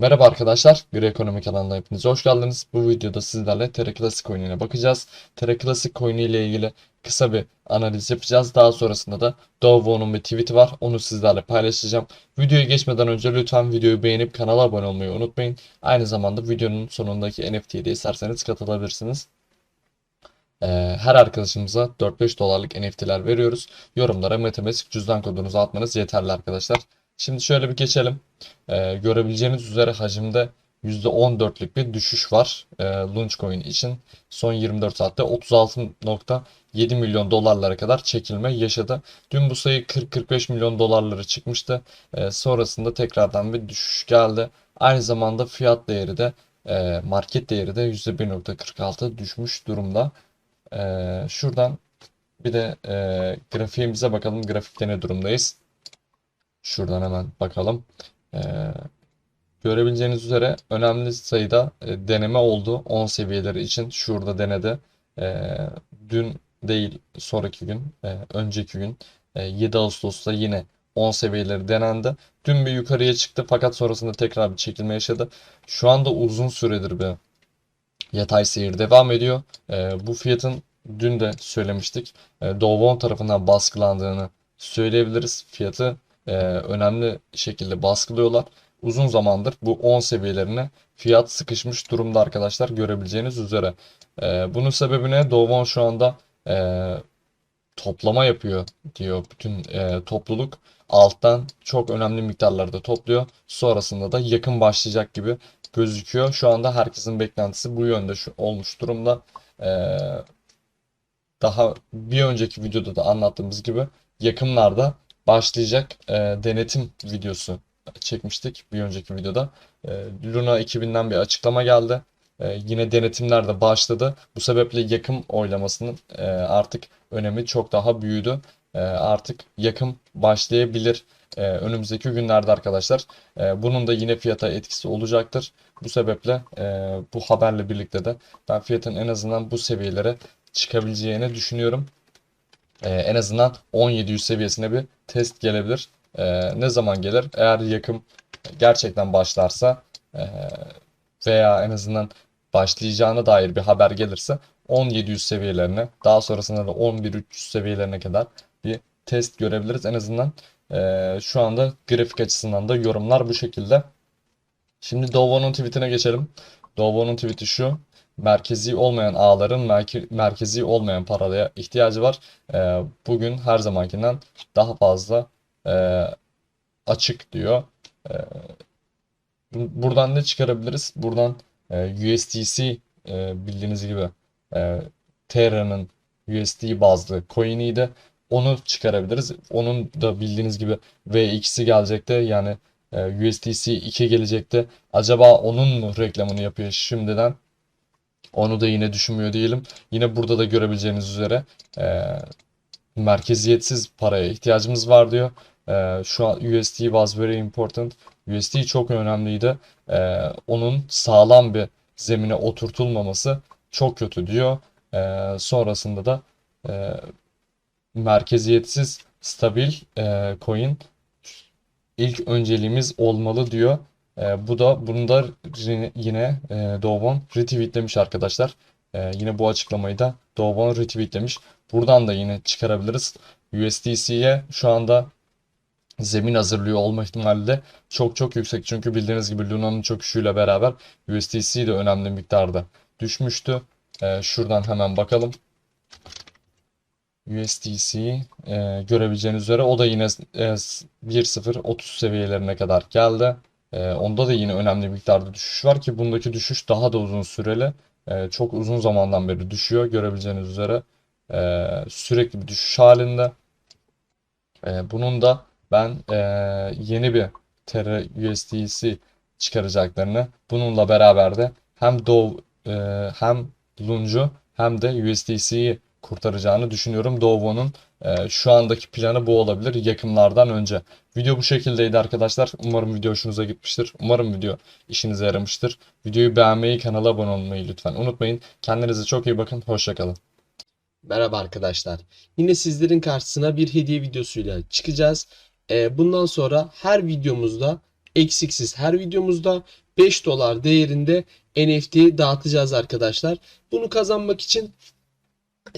Merhaba arkadaşlar, Gri Ekonomi kanalına hepiniz hoş geldiniz. Bu videoda sizlerle Terra Classic coin'ine bakacağız. Terra Classic coin ile ilgili kısa bir analiz yapacağız. Daha sonrasında da Dovo'nun bir tweet'i var. Onu sizlerle paylaşacağım. Videoya geçmeden önce lütfen videoyu beğenip kanala abone olmayı unutmayın. Aynı zamanda videonun sonundaki NFT'ye de isterseniz katılabilirsiniz. Ee, her arkadaşımıza 4-5 dolarlık NFT'ler veriyoruz. Yorumlara Metamask cüzdan kodunuzu atmanız yeterli arkadaşlar. Şimdi şöyle bir geçelim. Ee, görebileceğiniz üzere hacimde %14'lük bir düşüş var e, Launchcoin için. Son 24 saatte 36.7 milyon dolarlara kadar çekilme yaşadı. Dün bu sayı 40-45 milyon dolarlara çıkmıştı. E, sonrasında tekrardan bir düşüş geldi. Aynı zamanda fiyat değeri de e, market değeri de %1.46 düşmüş durumda. E, şuradan bir de e, grafiğimize bakalım. Grafikte ne durumdayız? Şuradan hemen bakalım. Ee, görebileceğiniz üzere önemli sayıda e, deneme oldu 10 seviyeleri için. Şurada denedi. Ee, dün değil sonraki gün, e, önceki gün e, 7 Ağustos'ta yine 10 seviyeleri denendi. Dün bir yukarıya çıktı fakat sonrasında tekrar bir çekilme yaşadı. Şu anda uzun süredir bir yatay seyir devam ediyor. Ee, bu fiyatın dün de söylemiştik. E, Dovon tarafından baskılandığını söyleyebiliriz. Fiyatı e, önemli şekilde baskılıyorlar. Uzun zamandır bu 10 seviyelerine fiyat sıkışmış durumda arkadaşlar görebileceğiniz üzere. E, bunun sebebi ne? Dovon şu anda e, toplama yapıyor diyor bütün e, topluluk. Alttan çok önemli miktarlarda topluyor. Sonrasında da yakın başlayacak gibi gözüküyor. Şu anda herkesin beklentisi bu yönde şu, olmuş durumda. E, daha bir önceki videoda da anlattığımız gibi yakınlarda başlayacak e, denetim videosu çekmiştik bir önceki videoda. E, Luna 2000'den bir açıklama geldi. E, yine denetimler de başladı. Bu sebeple yakım oylamasının e, artık önemi çok daha büyüdü. E, artık yakım başlayabilir e, önümüzdeki günlerde arkadaşlar. E, bunun da yine fiyata etkisi olacaktır. Bu sebeple e, bu haberle birlikte de ben fiyatın en azından bu seviyelere çıkabileceğini düşünüyorum. Ee, en azından 1700 seviyesine bir test gelebilir. Ee, ne zaman gelir? Eğer yakım gerçekten başlarsa e, veya en azından başlayacağına dair bir haber gelirse 1700 seviyelerine daha sonrasında da 11300 seviyelerine kadar bir test görebiliriz. En azından e, şu anda grafik açısından da yorumlar bu şekilde. Şimdi Dovo'nun tweetine geçelim. Dovo'nun tweeti şu merkezi olmayan ağların merke merkezi olmayan paraya ihtiyacı var. E, bugün her zamankinden daha fazla e, açık diyor. E, buradan ne çıkarabiliriz? Buradan e, USDC e, bildiğiniz gibi Terra'nın USD bazlı coin'iydi. Onu çıkarabiliriz. Onun da bildiğiniz gibi V2'si gelecekti. Yani USDC 2 gelecekti. Acaba onun mu reklamını yapıyor şimdiden? Onu da yine düşünmüyor değilim. Yine burada da görebileceğiniz üzere e, merkeziyetsiz paraya ihtiyacımız var diyor. E, şu an USD was very important. USD çok önemliydi. E, onun sağlam bir zemine oturtulmaması çok kötü diyor. E, sonrasında da e, merkeziyetsiz stabil e, coin ilk önceliğimiz olmalı diyor. E, bu da bunu da yine e, Dovon retweetlemiş arkadaşlar. E, yine bu açıklamayı da Dovon retweetlemiş. Buradan da yine çıkarabiliriz. USDC'ye şu anda zemin hazırlıyor olma ihtimali de çok çok yüksek. Çünkü bildiğiniz gibi Luna'nın çöküşüyle beraber USDC de önemli miktarda düşmüştü. E, şuradan hemen bakalım. USDC e, görebileceğiniz üzere o da yine e, 1.0.30 seviyelerine kadar geldi. E, onda da yine önemli miktarda düşüş var ki bundaki düşüş daha da uzun süreli. E, çok uzun zamandan beri düşüyor görebileceğiniz üzere. E, sürekli bir düşüş halinde. E, bunun da ben e, yeni bir Terra USDC çıkaracaklarını bununla beraber de hem Dove e, hem Lunge'u hem de USDC'yi kurtaracağını düşünüyorum. Dovo'nun e, şu andaki planı bu olabilir yakınlardan önce. Video bu şekildeydi arkadaşlar. Umarım video hoşunuza gitmiştir. Umarım video işinize yaramıştır. Videoyu beğenmeyi, kanala abone olmayı lütfen unutmayın. Kendinize çok iyi bakın. Hoşçakalın. Merhaba arkadaşlar. Yine sizlerin karşısına bir hediye videosuyla çıkacağız. Ee, bundan sonra her videomuzda eksiksiz her videomuzda 5 dolar değerinde NFT dağıtacağız arkadaşlar. Bunu kazanmak için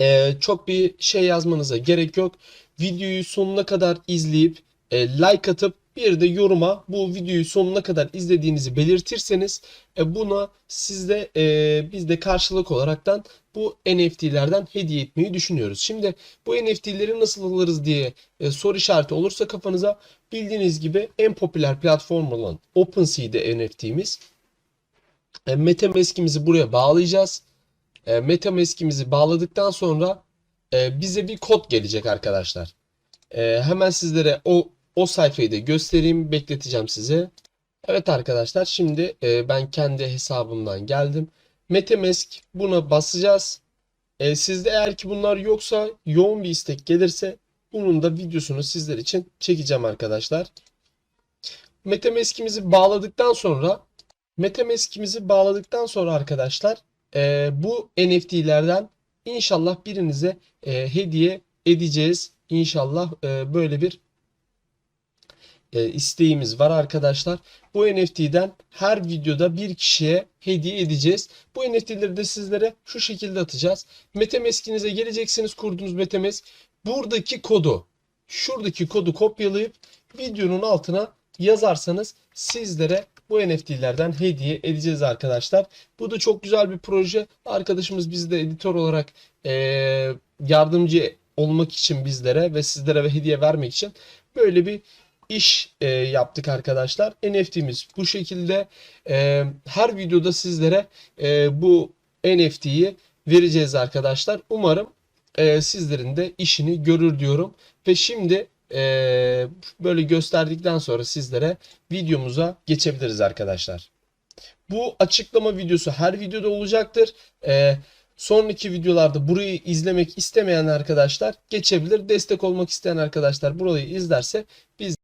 e, çok bir şey yazmanıza gerek yok. Videoyu sonuna kadar izleyip e, like atıp bir de yoruma bu videoyu sonuna kadar izlediğinizi belirtirseniz e, buna sizde e, biz de karşılık olaraktan bu NFT'lerden hediye etmeyi düşünüyoruz. Şimdi bu NFT'leri nasıl alırız diye e, soru işareti olursa kafanıza bildiğiniz gibi en popüler platform olan OpenSea'de NFT'miz. E, MetaMask'imizi buraya bağlayacağız. E, MetaMask'imizi bağladıktan sonra e, bize bir kod gelecek arkadaşlar. E, hemen sizlere o o sayfayı da göstereyim, bekleteceğim size. Evet arkadaşlar, şimdi e, ben kendi hesabımdan geldim. MetaMask buna basacağız. E, sizde eğer ki bunlar yoksa, yoğun bir istek gelirse bunun da videosunu sizler için çekeceğim arkadaşlar. MetaMask'imizi bağladıktan sonra MetaMask'imizi bağladıktan sonra arkadaşlar e, bu NFT'lerden inşallah birinize e, hediye edeceğiz. İnşallah e, böyle bir e, isteğimiz var arkadaşlar. Bu NFT'den her videoda bir kişiye hediye edeceğiz. Bu NFT'leri de sizlere şu şekilde atacağız. MetaMask'inize geleceksiniz kurduğunuz MetaMask. Buradaki kodu, şuradaki kodu kopyalayıp videonun altına yazarsanız sizlere bu NFT'lerden hediye edeceğiz arkadaşlar. Bu da çok güzel bir proje. Arkadaşımız bizde editör olarak eee, yardımcı olmak için bizlere ve sizlere ve hediye vermek için böyle bir iş e, yaptık arkadaşlar. NFT'miz bu şekilde. E, her videoda sizlere e, bu NFT'yi vereceğiz arkadaşlar. Umarım e, sizlerin de işini görür diyorum. Ve şimdi e, böyle gösterdikten sonra sizlere videomuza geçebiliriz arkadaşlar. Bu açıklama videosu her videoda olacaktır. E, sonraki videolarda burayı izlemek istemeyen arkadaşlar geçebilir. Destek olmak isteyen arkadaşlar burayı izlerse biz